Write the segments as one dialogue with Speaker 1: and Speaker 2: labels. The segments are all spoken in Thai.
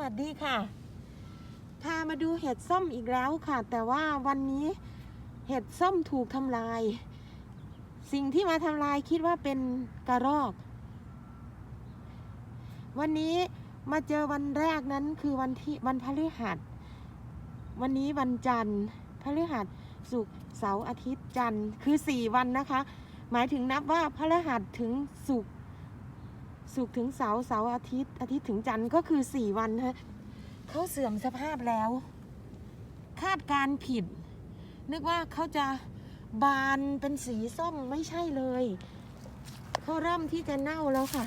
Speaker 1: วัสดีค่ะ พามาดูเห็ดส้มอีกแล้วค่ะ แต่ว่าวันนี้เห็ดส้มถูกทำลาย สิ่งที่มาทำลายคิดว่าเป็นกระรอก วันนี้มาเจอวันแรกนั้นคือวันที่วันพฤหัส วันนี้วันจันทร์พฤหัสศุกร์เสาร์อาทิตย์จันทร์คือสี่วันนะคะ หมายถึงนับว่าพฤหัสถึงศุกร์ ศุกถึงเสาร์เสาร์อาทิตย์ อาทิตย์ถึงจันทร์ก็คือสี่วันนะเขาเสื่อมสภาพแล้ว คาดการผิด นึกว่าเขาจะบานเป็นสีส้มไม่ใช่เลยเขาเริ่มที่จะเน่าแล้วค่ะ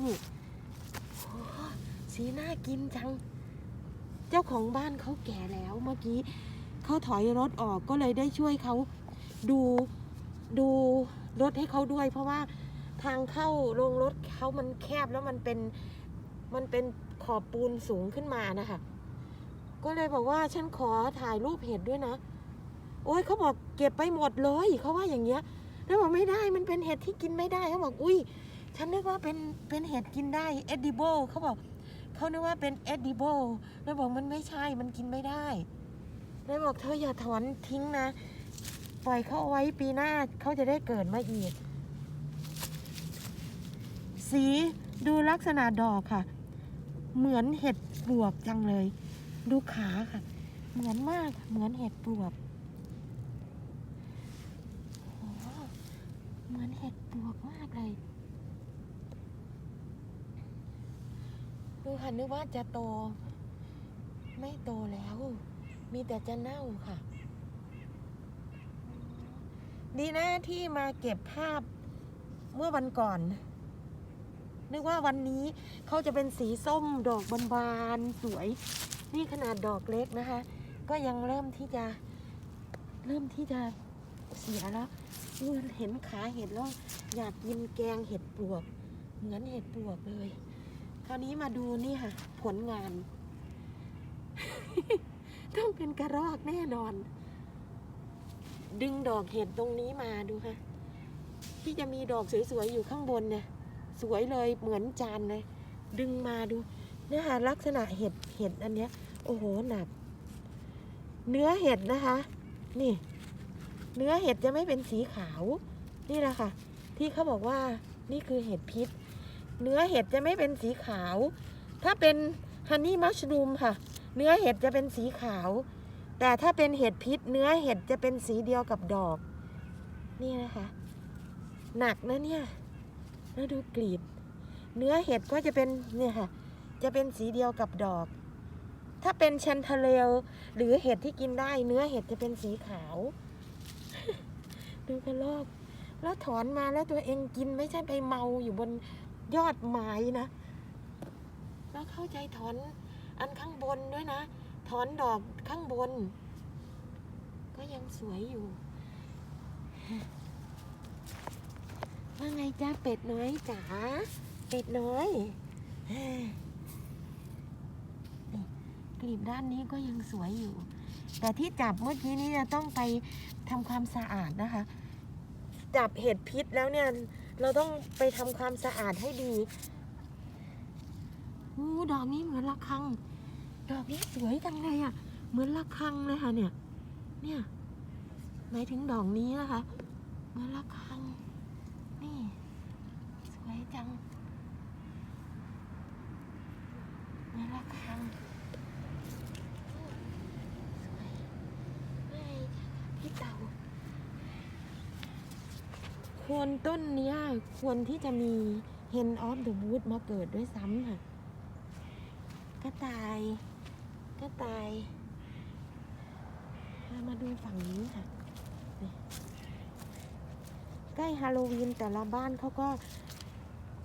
Speaker 1: นี่โอ้สีน่ากินจัง เจ้าของบ้านเขาแก่แล้วเมื่อกี้เขาถอยรถออกก็เลยได้ช่วยเขาดูดูรถให้เขาด้วยเพราะว่า ทางเข้าโรงรถเขามันแคบแล้วมันเป็นมันเป็นขอบปูนสูงขึ้นมานะคะ ก็เลยบอกว่าฉันขอถ่ายรูปเห็ดด้วยนะ โอ้ยเขาบอกเก็บไปหมดเลยเขาว่าอย่างเงี้ย แล้วบอกไม่ได้มันเป็นเห็ดที่กินไม่ได้เขาบอกอุ้ยฉันนึกว่าเป็นเป็นเห็ดกินได้ edible เขาบอกเขานึกว่าเป็น edible แล้วบอกมันไม่ใช่มันกินไม่ได้แล้วบอกเธออย่าถอนทิ้งนะ ปล่อยเขาเอาไว้ปีหน้าเขาจะได้เกิดมาอีก สีดูลักษณะดอกค่ะ เหมือนเห็ดปลวกจังเลย ดูขาค่ะ เหมือนมากเหมือนเห็ดปลวกเหมือนเห็ดปลวกมากเลยดูค่ะนึกว่าจะโต ไม่โตแล้ว มีแต่จะเน่าค่ะ ดีนะที่มาเก็บภาพเมื่อวันก่อน นึกว่าวันนี้เขาจะเป็นสีส้มดอกบานๆสวย นี่ขนาดดอกเล็กนะคะ ก็ยังเริ่มที่จะเริ่มที่จะเสียแล้วเห็นขาเห็ดแล้วอยากกินแกงเห็ดปลวก เหมือนเห็ดปลวกเลย คราวนี้มาดูนี่ค่ะ ผลงาน ต้องเป็นกระรอกแน่นอน ดึงดอกเห็ดตรงนี้มาดูค่ะ ที่จะมีดอกสวยๆอยู่ข้างบนเนี่ย สวยเลยเหมือนจานเลย ดึงมาดูเนี่ยค่ะลักษณะเห็ดเห็ดอันเนี้ย โอ้โหหนัก เนื้อเห็ดนะคะ นี่ เนื้อเห็ดจะไม่เป็นสีขาว นี่แหละค่ะ ที่เขาบอกว่านี่คือเห็ดพิษ เนื้อเห็ดจะไม่เป็นสีขาว ถ้าเป็นฮันนี่มัชรูมค่ะ เนื้อเห็ดจะเป็นสีขาว แต่ถ้าเป็นเห็ดพิษ เนื้อเห็ดจะเป็นสีเดียวกับดอก นี่นะคะ หนักนะเนี่ย แล้วดูกลีบ เนื้อเห็ดก็จะเป็นเนี่ยค่ะ จะเป็นสีเดียวกับดอก ถ้าเป็นเชนทะเลลหรือเห็ดที่กินได้ เนื้อเห็ดจะเป็นสีขาว ดูกระรอก แล้วถอนมาแล้วตัวเองกินไม่ใช่ไปเมาอยู่บนยอดไม้นะ แล้วเข้าใจถอนอันข้างบนด้วยนะ ถอนดอกข้างบน ก็ยังสวยอยู่ ว่าไงจ้าเป็ดน้อยจ๋าเป็ดน้อยกลีบด้านนี้ก็ยังสวยอยู่ แต่ที่จับเมื่อกี้นี้จะต้องไปทำความสะอาดนะคะ จับเห็ดพิษแล้วเนี่ย เราต้องไปทำความสะอาดให้ดีอู้ดอกนี้เหมือนระฆัง ดอกนี้สวยจังเลยอะ่ะ เหมือนระฆังเลยค่ะเนี่ย เนี่ย หมายถึงดอกนี้นะคะ เหมือนระฆัง นี่ สวยจังเหมือนระฆังสวยไม่พี่เต่าควรต้นเนี้ยควรที่จะมี Hen of the Wood มาเกิดด้วยซ้ำค่ะกระต่ายกระต่าย มาดูฝั่งนี้ค่ะนี่ ใกล้ฮาโลวีนแต่ละบ้านเขาก็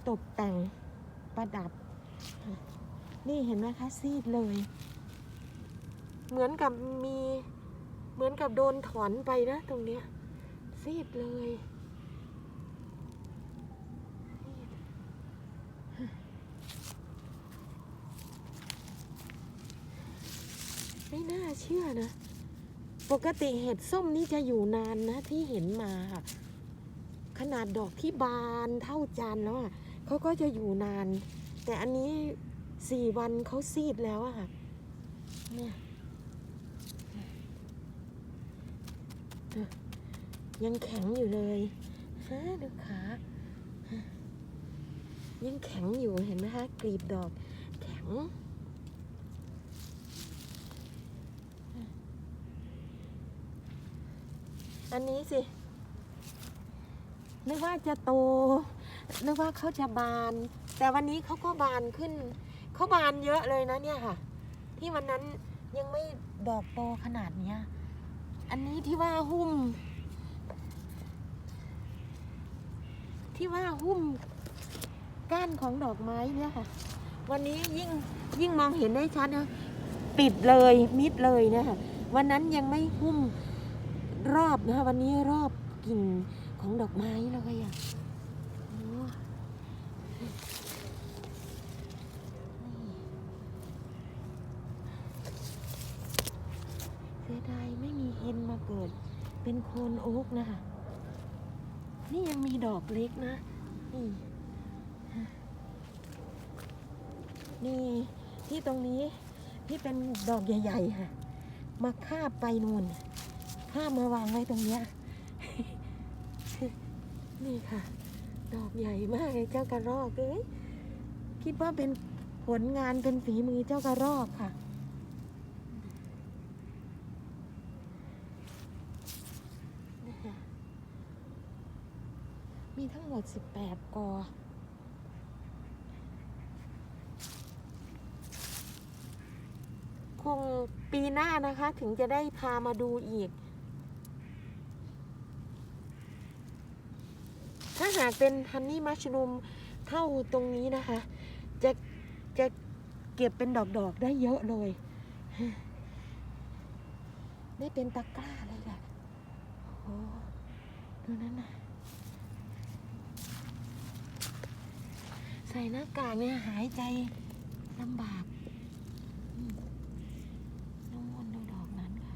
Speaker 1: ตกแต่งประดับ นี่เห็นไหมคะซีดเลย เหมือนกับมีเหมือนกับโดนถอนไปนะตรงเนี้ยซีดเลยไม่น่าเชื่อนะ ปกติเห็ดส้มนี่จะอยู่นานนะที่เห็นมาค่ะ ขนาดดอกที่บานเท่าจานแล้วอะเขาก็จะอยู่นาน แต่อันนี้สี่วันเขาซีดแล้วอะค่ะเนี่ยยังแข็งอยู่เลยฮะดูขายังแข็งอยู่เห็นไหมคะกลีบดอกแข็งอันนี้สิ นึกว่าจะโต นึกว่าเขาจะบาน แต่วันนี้เขาก็บานขึ้น เขาบานเยอะเลยนะเนี่ยค่ะ ที่วันนั้นยังไม่ดอกโตขนาดเนี้ย อันนี้ที่ว่าหุ้ม ที่ว่าหุ้มก้านของดอกไม้เนี่ยค่ะ วันนี้ยิ่งยิ่งมองเห็นได้ชัดนะปิดเลยมิดเลยเนี่ยค่ะ วันนั้นยังไม่หุ้มรอบนะคะวันนี้รอบกิ่ง ของดอกไม้เลยอะโอ้นี่เสียดายไม่มีเฮนมาเกิด เป็นโคนโอ๊กนะคะนี่ยังมีดอกเล็กนะ นี่นี่ที่ตรงนี้ที่เป็นดอกใหญ่ ๆ ค่ะ มาคาบไปนู่นคาบมาวางไว้ตรงเนี้ย นี่ค่ะ ดอกใหญ่มากเลยเจ้ากระรอกเอ้ยคิดว่าเป็นผลงานเป็นฝีมือเจ้ากระรอกค่ะนี่ค่ะมีทั้งหมด 18 กอคงปีหน้านะคะถึงจะได้พามาดูอีก ถ้า หากเป็นฮันนี่มัชรูมเข้าตรงนี้นะคะ จะจะเก็บเป็นดอกๆได้เยอะเลยได้เป็นตะกร้าเลยแหละโอ้ดูนั่นนะใส่หน้ากากเนี่ยหายใจลำบากอืมน้องมนต์ดูดอกนั้นค่ะ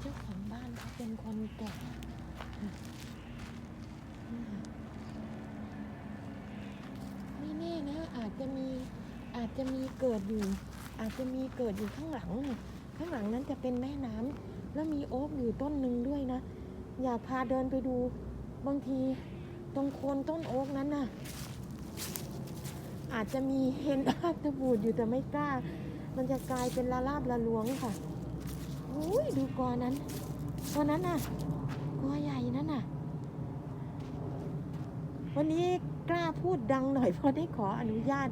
Speaker 1: เจ้าของบ้าน เขาเป็นคนแก่อืมไม่แน่นะอาจจะมีอาจจะมีเกิดอยู่ อาจจะมีเกิดอยู่ข้างหลัง ข้างหลังนั้นจะเป็นแม่น้ำแล้วมีโอ๊กอยู่ต้นหนึ่งด้วยนะ อยากพาเดินไปดู บางทีตรงโคนต้นโอ๊กนั้นน่ะ อาจจะมีเห็นอาตบูดอยู่แต่ไม่กล้า มันจะกลายเป็นละลาบละลวงค่ะอุ้ยดูกอนั้น กอนั้นน่ะกอใหญ่นั่นน่ะ วันนี้กล้าพูดดังหน่อยเพราะได้ขออนุญาต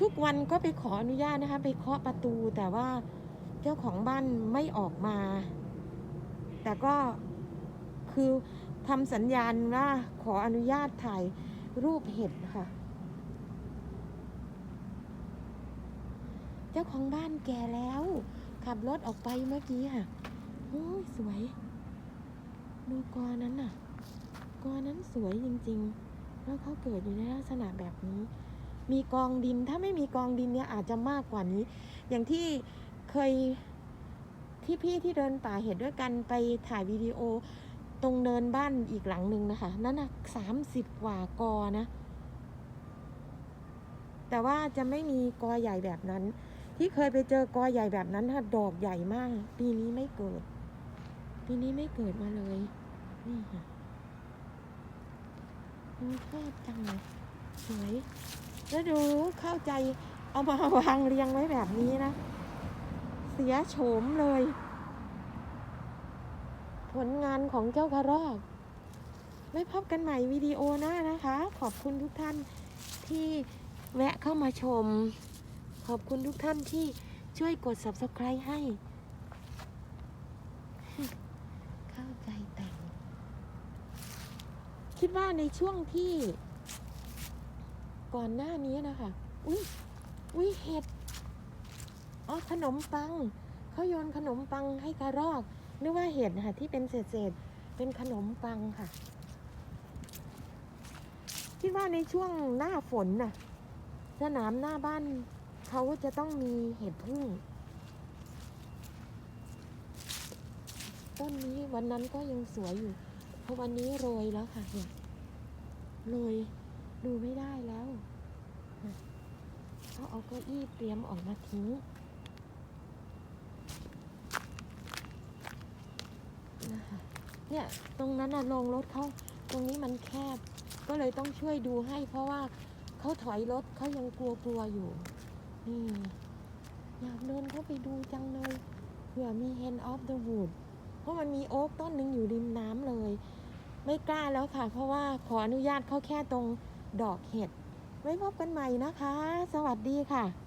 Speaker 1: ทุกวันก็ไปขออนุญาตนะคะ ไปเคาะประตูแต่ว่าเจ้าของบ้านไม่ออกมา แต่ก็คือทำสัญญาณว่าขออนุญาตถ่ายรูปเห็ดค่ะ เจ้าของบ้านแก่แล้ว ขับรถออกไปเมื่อกี้ค่ะโอ้ยสวย ดูกอนั้นน่ะ กอนั้นสวยจริงๆ แล้วเขาเกิดอยู่ในลักษณะแบบนี้ มีกองดินถ้าไม่มีกองดินเนี่ยอาจจะมากกว่านี้ อย่างที่เคยที่พี่ที่เดินป่าเห็นด้วยกันไปถ่ายวิดีโอตรงเนินบ้านอีกหลังหนึ่งนะคะ นั่นนะสามสิบกว่ากอนะ แต่ว่าจะไม่มีกอใหญ่แบบนั้น ที่เคยไปเจอกอใหญ่แบบนั้นค่ะดอกใหญ่มาก ปีนี้ไม่เกิด ปีนี้ไม่เกิดมาเลย นี่ค่ะโอ้ชอบจังเลยสวยแล้วดูเข้าใจเอามาวางเรียงไว้แบบนี้นะ เสียโฉมเลย ผลงานของเจ้ากระรอกไว้พบกันใหม่วิดีโอหน้านะคะ ขอบคุณทุกท่านที่แวะเข้ามาชม ขอบคุณทุกท่านที่ช่วยกด subscribe ให้ เข้าใจแต่ง คิดว่าในช่วงที่ ก่อนหน้านี้นะคะ อุ้ยอุ้ยเห็ด อ๋อขนมปัง เขาโยนขนมปังให้กระรอกนึกว่าเห็ดค่ะ ที่เป็นเศษๆเป็นขนมปังค่ะ คิดว่าในช่วงหน้าฝนน่ะ สนามหน้าบ้าน เขาจะต้องมีเห็ดพึ่ง ต้นนี้วันนั้นก็ยังสวยอยู่ เพราะวันนี้โรยแล้วค่ะเห็ดเลยดูไม่ได้แล้วเขาเอาเก้าอี้เตรียมออกมาทิ้งนะคะเนี่ยตรงนั้นน่ะลงรถเขาตรงนี้มันแคบ ก็เลยต้องช่วยดูให้ เพราะว่าเขาถอยรถเขายังกลัวๆอยู่ นี่อยากเดินเข้าไปดูจังเลยเผื่อมี Hand of the Wood เพราะมันมีโอ๊กต้นหนึ่งอยู่ริมน้ำเลย ไม่กล้าแล้วค่ะ เพราะว่าขออนุญาตเขาแค่ตรงดอกเห็ด ไว้พบกันใหม่นะคะ สวัสดีค่ะ